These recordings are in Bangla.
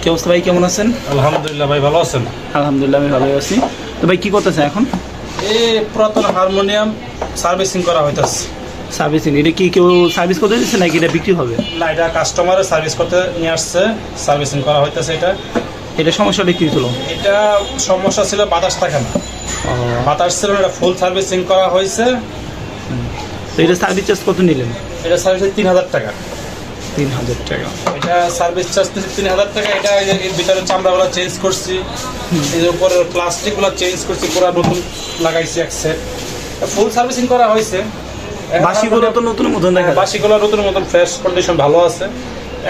কি অবস্থা ভাই কেমন আছেন? আলহামদুলিল্লাহ ভাই ভালো আছেন? আলহামদুলিল্লাহ আমি ভালো আছি। তো ভাই কি করতেছেন এখন? এই পুরাতন হারমোনিয়াম সার্ভিসিং করা হইতাছে। সার্ভিসিং এটা কি কেউ সার্ভিস করতে দিচ্ছে নাকি এটা বিক্রি হবে? না এটা কাস্টমারের সার্ভিস করতে নিয়ে আসছে সার্ভিসিং করা হইতাছে এটা। এটা সমস্যাটা কি ছিল এটা সমস্যা ছিল বাতাস থাকে না। বাতাস ছিল এটা ফুল সার্ভিসিং করা হয়েছে তো এটা সার্ভিস চার্জ কত নিলেন? এটা সার্ভিস তিন হাজার টাকা। তিন হাজার টাকা। এটা সার্ভিস চার্জ তিন হাজার টাকা। এটা এর ভিতরে চামড়াগুলো চেঞ্জ করছি। এই যে উপরের প্লাস্টিকগুলো চেঞ্জ করছি পুরো নতুন লাগাইছি এক সেট ফুল সার্ভিসিং করা হয়েছে। বাসিগুলো তো নতুন মতন দেখা যায়। বাসিগুলো নতুন মতন ফ্রেশ কন্ডিশন ভালো আছে।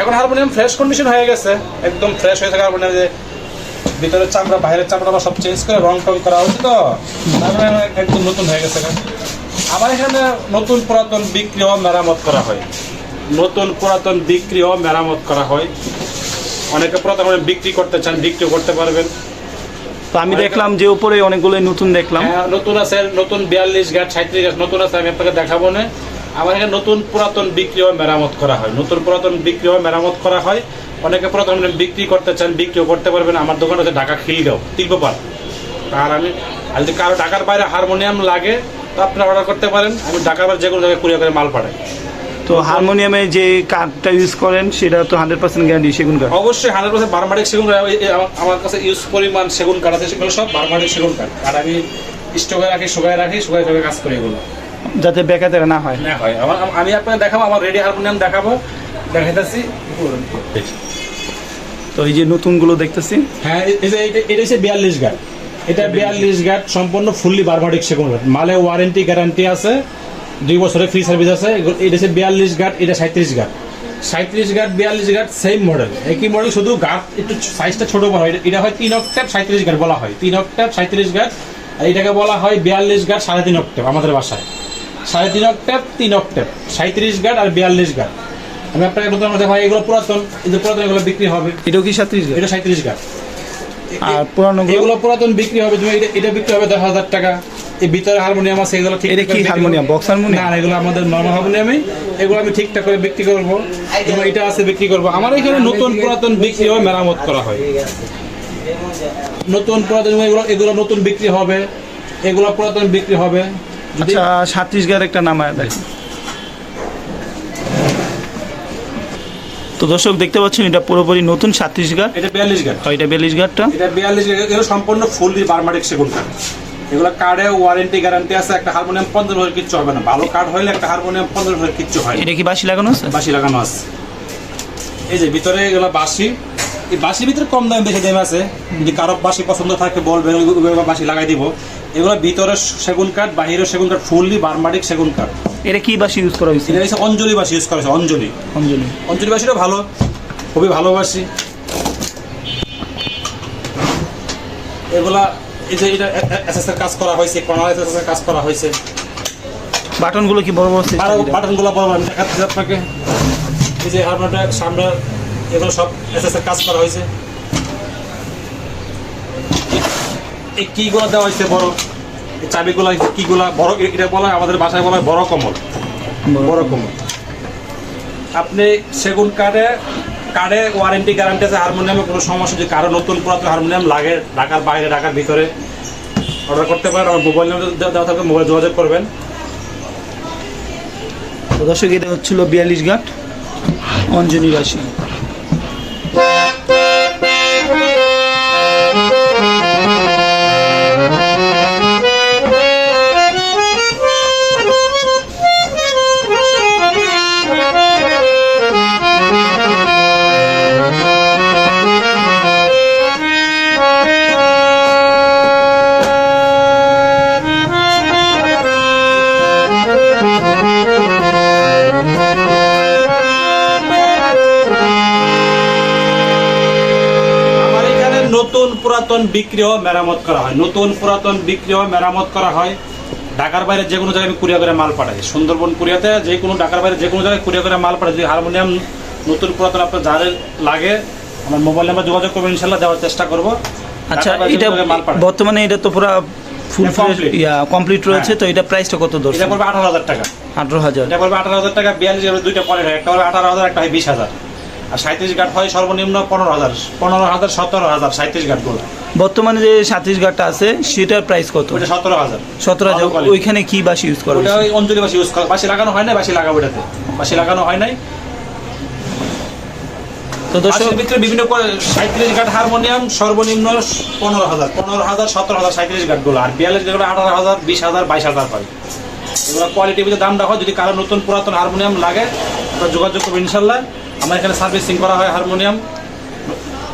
এখন হারমোনিয়াম ফ্রেশ কন্ডিশন হয়ে গেছে। একদম ফ্রেশ হয়ে থাকে হারমোনিয়াম যে ভিতরে চামড়া বাইরের চামড়া সব চেঞ্জ করে রং টং করা হচ্ছে তো। একদম নতুন হয়ে গেছে। আমার এখানে নতুন পুরাতন বিক্রি ও মেরামত করা হয়। নতুন পুরাতন বিক্রি ও মেরামত করা হয়। অনেকে পুরাতন বিক্রি করতে চান বিক্রি করতে পারবেন। তো আমি দেখলাম যে উপরে অনেকগুলো নতুন দেখলাম। হ্যাঁ, নতুন আছে নতুন বিয়াল্লিশ গাছ সাঁত্রিশ গাছ নতুন আছে আমি আপনাকে দেখাবো না। আমার এখানে নতুন পুরাতন বিক্রি ও মেরামত করা হয়। নতুন পুরাতন বিক্রি ও মেরামত করা হয়। অনেকে পুরাতন বিক্রি করতে চান বিক্রিও করতে পারবেন। আমার দোকান আছে ঢাকা খিলগাঁও তিলকপাল আর আমি আর যদি কারও ঢাকার বাইরে হারমোনিয়াম লাগে তো আপনারা অর্ডার করতে পারেন। আমি ঢাকার বাইরে যে কোনো জায়গায় কুরিয়ার করে মাল পাঠাই। তো হারমোনিয়ামে যে কাঠটা ইউজ করেন সেটা তো হান্ড্রেড পার্সেন্ট গ্যারান্টি সেগুন কাঠ অবশ্যই হান্ড্রেড পার্সেন্ট বারমাটিক সেগুন কাঠ আমার- কাছে ইউজ পরিমাণ সেগুন কাঠ আছে সেগুলো সব বারমাটিক সেগুন কাঠ আর আমি স্টোকে রাখি শুকায় রাখি শুকায় শুকায় কাজ করি এগুলো। যাতে বেকাতে না হয়। না হয়। আমার আমি আপনাকে দেখাবো আমার রেডি হারমোনিয়াম দেখাবো। দেখাইতেছি তো এই যে নতুনগুলো দেখতেছি। হ্যাঁ এই যে এটা- এটা হচ্ছে বিয়াল্লিশ গাট এটা বিয়াল্লিশ। গাট সম্পূর্ণ ফুললি বারমাটিক সেগুন মালে ওয়ারেন্টি গ্যারান্টি আছে। দুই বছরের ফ্রি সার্ভিস আছে। এটা হচ্ছে বিয়াল্লিশ গাট এটা সাঁত্রিশ গাট সাঁত্রিশ গাট বিয়াল্লিশ গাট সেম মডেল একই মডেল শুধু গাট একটু সাইজটা ছোট বড় হয়। এটা- এটা হয় তিন অক্টাপ সাঁত্রিশ গাট বলা হয়। তিন অক্টাপ সাঁত্রিশ গাট আর এটাকে বলা হয় বিয়াল্লিশ গাট সাড়ে তিন অক্টাপ আমাদের বাসায়। সাড়ে তিন অক্টাপ তিন অক্টাপ সাঁত্রিশ গাট আর বিয়াল্লিশ গাট আমি আপনাকে নতুন দেখা হয় এগুলো পুরাতন। এই পুরাতন এগুলো বিক্রি হবে। এটাও কি সাত্রিশ এটা সাঁত্রিশ গাট আর পুরানো এগুলো পুরাতন বিক্রি হবে। তুমি এটা- এটা বিক্রি হবে দশ হাজার টাকা। ভিতরে হারমোনিয়াম আছে এগুলো ঠিক এটা কি হারমোনিয়াম? Box harmonium? না এগুলো আমাদের নর্মাল হারমোনিয়ামই। এগুলো আমি ঠিকঠাক করে বিক্রি করব। এবং এটা আছে বিক্রি করব। আমার এখানে নতুন পুরাতন বিক্রি হয় মেরামত করা হয়। নতুন পুরাতন এগুলো এগুলো নতুন বিক্রি হবে। এগুলো পুরাতন বিক্রি হবে। আচ্ছা সাত্রিশ গার একটা নাম দেখ তো দর্শক দেখতে পাচ্ছেন এটা পুরোপুরি নতুন সাত্রিশ গার এটা বিয়াল্লিশ গান এটা বিয়াল্লিশ গারটা এটা বিয়াল্লিশ এগুলো সম্পূর্ণ ফুললি বারমাটিক সেগুন। কাঠ এগুলো কার্ডে ওয়ারেন্টি গ্যারান্টি আছে একটা হারমোনিয়াম পনেরো বছর কিচ্ছু হবে না। ভালো কার্ড হইলে একটা হারমোনিয়াম পনেরো বছর কিচ্ছু হয় এটা কি বাসি লাগানো আছে? বাঁশি লাগানো আছে। এই যে ভিতরে এগুলো বাঁশি এই বাঁশির ভিতরে কম দাম বেশি দাম আছে। যদি কারও বাঁশি পছন্দ থাকে ওইভাবে বাঁশি লাগাই দিব। এগুলো ভিতরে সেগুন কাঠ বাহিরে সেগুন কাঠ ফুললি বারমাটিক সেগুন কাঠ এটা কি বাসি ইউজ করা হয়েছে? এটা হচ্ছে অঞ্জলি বাঁশি ইউজ করা হয়েছে অঞ্জলি। অঞ্জলি। অঞ্জলি বাঁশিটা ভালো খুবই ভালোবাসি এগুলা এই যে এটা এসএসের কাজ করা হয়েছে কর্নার এসএসের কাজ করা হয়েছে। বাটনগুলো কি বড় বড় এটা? বাটনগুলো বড় আমি দেখাচ্ছি আপনাকে। এই যে হারমোনিয়ামটা সামনে এগুলো সব এসএস কাজ করা হয়েছে। এই কিগুলো দেওয়া হয়েছে বড় এই চাবিগুলো কিগুলা বড় এ- এটা বলা হয় আমাদের বাসায় বলা হয় বড় কমল বড় কমল আপনি সেগুন কার্ডে কার্ডে ওয়ারেন্টি গ্যারান্টি আছে হারমোনিয়ামে কোনো সমস্যা যদি কারও নতুন পুরাতন হারমোনিয়াম লাগে ঢাকার বাইরে, ঢাকার ভিতরে অর্ডার করতে পারেন, আমার মোবাইল নাম্বার দেওয়া থাকবে মোবাইল যোগাযোগ করবেন। দর্শক, এটা হচ্ছিল বিয়াল্লিশ ঘাট, অঞ্জনী বাসি পুরাতন বিক্রি ও মেরামত করা হয়। নতুন পুরাতন বিক্রি ও মেরামত করা হয়। ঢাকার বাইরে যে কোনো জায়গায় আমি কুরিয়া করে মাল পাঠাই। সুন্দরবন কুরিয়াতে যে কোনো ঢাকার বাইরে যে কোনো জায়গায় কুরিয়া করে মাল পাঠাই। যদি হারমোনিয়াম নতুন পুরাতন আপনার যাদের লাগে আমার মোবাইল নাম্বার যোগাযোগ করবেন ইনশাল্লাহ দেওয়ার চেষ্টা করব। আচ্ছা এটা। বর্তমানে এটা তো পুরো ফুল ইয়া কমপ্লিট রয়েছে হ্যাঁ। তো এটা প্রাইসটা কত ধরছে এটা পড়বে আঠারো হাজার টাকা। আঠারো হাজার। এটা পড়বে আঠারো হাজার টাকা বিয়াল্লিশ হাজার দুইটা পরে একটা পড়বে আঠারো হাজার একটা হয় বিশ হাজার। আর সাঁত্রিশ গাট হয় সর্বনিম্ন পনেরো হাজার পনেরো হাজার সতেরো হাজার সাঁত্রিশ গাটগুলো বর্তমানে যে সাতিশ গাটটা আছে সেটার প্রাইস কত? ওইটা সতেরো হাজার। সতেরো হাজার। ওইখানে কি বাস ইউজ করা ওটা? ওই অঞ্জলি বাসি ইউজ করা। বাসি লাগানো হয় না বাসি লাগাবো এটাতে। বাসি লাগানো হয় নাই। তো দর্শক ভিতরে বিভিন্ন সাঁত্রিশ গাট হারমোনিয়াম সর্বনিম্ন পনেরো হাজার পনেরো হাজার সতেরো হাজার সাঁত্রিশ গাটগুলো আর বিয়াল্লিশ গাটগুলো আঠারো হাজার বিশ হাজার বাইশ হাজার হয়। এগুলো কোয়ালিটির ভিতরে দাম রাখো যদি কারও নতুন পুরাতন হারমোনিয়াম লাগে আপনারা যোগাযোগ করবেন ইনশাল্লাহ। আমার এখানে সার্ভিসিং করা হয় হারমোনিয়াম।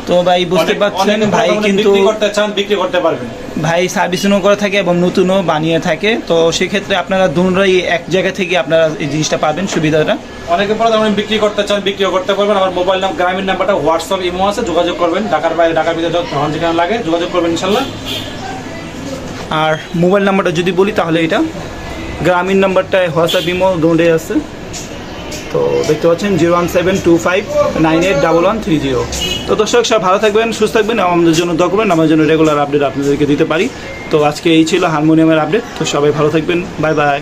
তো ভাই বুঝতে পারছেন ভাই কিন্তু বিক্রি করতে চান বিক্রি করতে পারবেন। ভাই সার্ভিসিংও করে থাকে এবং নতুনও বানিয়ে থাকে। তো সেক্ষেত্রে আপনারা দুটোই এক জায়গা থেকে আপনারা এই জিনিসটা পাবেন সুবিধাটা। অনেকে পরে আপনি বিক্রি করতে চান বিক্রিও করতে পারবেন। আমার মোবাইল নাম গ্রামীণ নাম্বারটা হোয়াটসঅ্যাপ ইমো আছে যোগাযোগ করবেন। ঢাকার বাইরে ঢাকার ভিতরে যখন যেখানে লাগে যোগাযোগ করবেন ইনশাল্লাহ। আর মোবাইল নাম্বারটা যদি বলি তাহলে এটা। গ্রামীণ নাম্বারটায় হোয়াটসঅ্যাপ ইমো দুটোই আছে। তো দেখতে পাচ্ছেন zero one seven two five nine eight double one three zero. তো দর্শক সব ভালো থাকবেন, সুস্থ থাকবেন আমাদের জন্য ডকুমেন্ট আমার জন্য রেগুলার আপডেট আপনাদেরকে দিতে পারি। তো আজকে এই ছিল হারমোনিয়ামের আপডেট তো সবাই ভালো থাকবেন। Bye bye.